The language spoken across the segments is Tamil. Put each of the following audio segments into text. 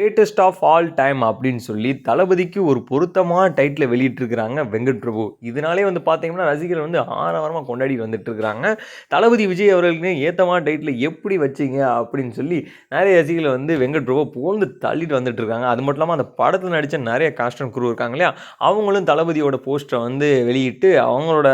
கிரேட்டஸ்ட் ஆஃப் ஆல் டைம் அப்படின்னு சொல்லி தளபதிக்கு ஒரு பொருத்தமான டைட்டில் வெளியிட்டிருக்கிறாங்க வெங்கட் பிரபு. இதனாலே வந்து பார்த்தீங்கன்னா ரசிகர்கள் வந்து ஆரவாரமாக கொண்டாடி வந்துட்டு இருக்கிறாங்க தளபதி விஜய் அவர்களுக்கு ஏத்தமான டைட்டில் எப்படி வச்சீங்க அப்படின்னு சொல்லி நிறைய ரசிகர்கள் வந்து வெங்கட் பிரபு புகழ்ந்து தள்ளிட்டு வந்துட்டு இருக்காங்க அது மட்டும் இல்லாமல் அந்த படத்தில் நடித்த நிறைய காஸ்டன் குரு இருக்காங்க இல்லையா? அவங்களும் தளபதியோட போஸ்டரை வந்து வெளியிட்டு அவங்களோட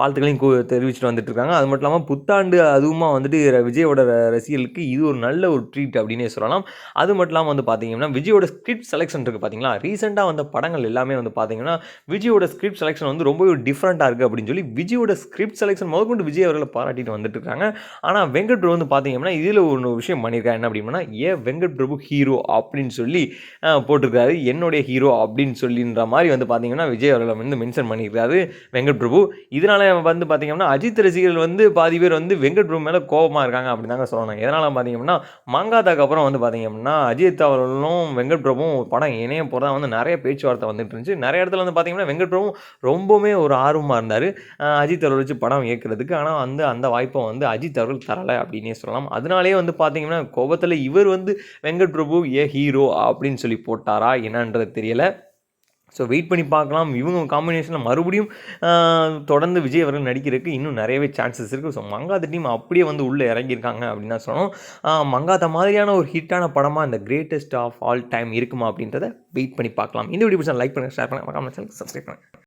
வாழ்த்துக்களையும் தெரிவிச்சுட்டு வந்துட்டு இருக்காங்க அது மட்டும் இல்லாமல் புத்தாண்டு அதுவுமா வந்துட்டு விஜயோட ரசிகர்களுக்கு இது ஒரு நல்ல ஒரு ட்ரீட் அப்படின்னே சொல்லலாம். அது மட்டும் இல்லாமல் வந்து பார்த்தீங்கன்னா விஜயோட ஸ்கிரிப்ட் செலெக்ஷன் இருக்குது பார்த்தீங்களா ரீசெண்டாக வந்த படங்கள் எல்லாமே வந்து பார்த்தீங்கன்னா விஜயோட ஸ்கிரிப்ட் செலெக்ஷன் வந்து ரொம்பவே டிஃப்ரெண்ட்டாக இருக்குது அப்படின்னு சொல்லி விஜயோட ஸ்கிரிப்ட் செலெக்ஷன் முதற்கொண்டு விஜய் அவர்களை பாராட்டிட்டு வந்துட்டு இருக்காங்க. ஆனால் வெங்கட் பிரபு வந்து பார்த்தீங்கன்னா இதில் ஒரு விஷயம் பண்ணியிருக்காரு என்ன அப்படின்னா ஏன் வெங்கட் பிரபு ஹீரோ அப்படின்னு சொல்லி போட்டிருக்காரு. என்னுடைய ஹீரோ அப்படின்னு சொல்லின்ற மாதிரி வந்து பார்த்தீங்கன்னா விஜய் அவர்களை வந்து மென்ஷன் பண்ணியிருக்காரு வெங்கட் பிரபு. இதனால வந்து பார்த்தீங்கன்னா அஜித் ரசிகர்கள் வந்து பாதி பேர் வந்து வெங்கட் பிரபு மேலே கோபமாக இருக்காங்க அப்படின்னு தாங்க சொல்லணும். எதனால் பார்த்தீங்கன்னா மங்காதாக்கு அப்புறம் வந்து பார்த்தீங்கன்னா அஜித் அவர்களும் வெங்கட் பிரபுவும் படம் இணைய போகிறதா வந்து நிறைய பேச்சுவார்த்தை வந்துட்டு இருந்துச்சு. நிறைய இடத்துல வந்து பார்த்தீங்கன்னா வெங்கட் பிரபு ரொம்பவுமே ஒரு ஆர்வமாக இருந்தார். அஜித் அவர்கள் வச்சு படம் இயக்குறதுக்கு. ஆனால் வந்து அந்த வாய்ப்பை வந்து அஜித் அவர்கள் தரலை அப்படின்னே சொல்லலாம். அதனாலேயே வந்து பார்த்தீங்கன்னா கோபத்தில் இவர் வந்து வெங்கட் பிரபு ஏ ஹீரோ அப்படின்னு சொல்லி போட்டாரா என்னன்றது தெரியலை. ஸோ வெயிட் பண்ணி பார்க்கலாம். இவங்க காம்பினேஷனில் மறுபடியும் தொடர்ந்து விஜய் அவர்கள் நடிக்கிறதுக்கு இன்னும் நிறையவே சான்சஸ் இருக்குது ஸோ மங்காத டீம் அப்படியே வந்து உள்ளே இறங்கியிருக்காங்க அப்படின்னு தான் சொன்னோம் மங்காத மாதிரியான ஒரு ஹிட்டான படமாக இந்த கிரேட்டஸ்ட் ஆஃப் ஆல் டைம் இருக்குமா அப்படின்றத வெயிட் பண்ணி பார்க்கலாம். இந்த வீடியோ லைக் பண்ணுங்கள் ஷேர் பண்ணுங்கள் மறக்காம சப்ஸ்கிரைப் பண்ணுங்கள்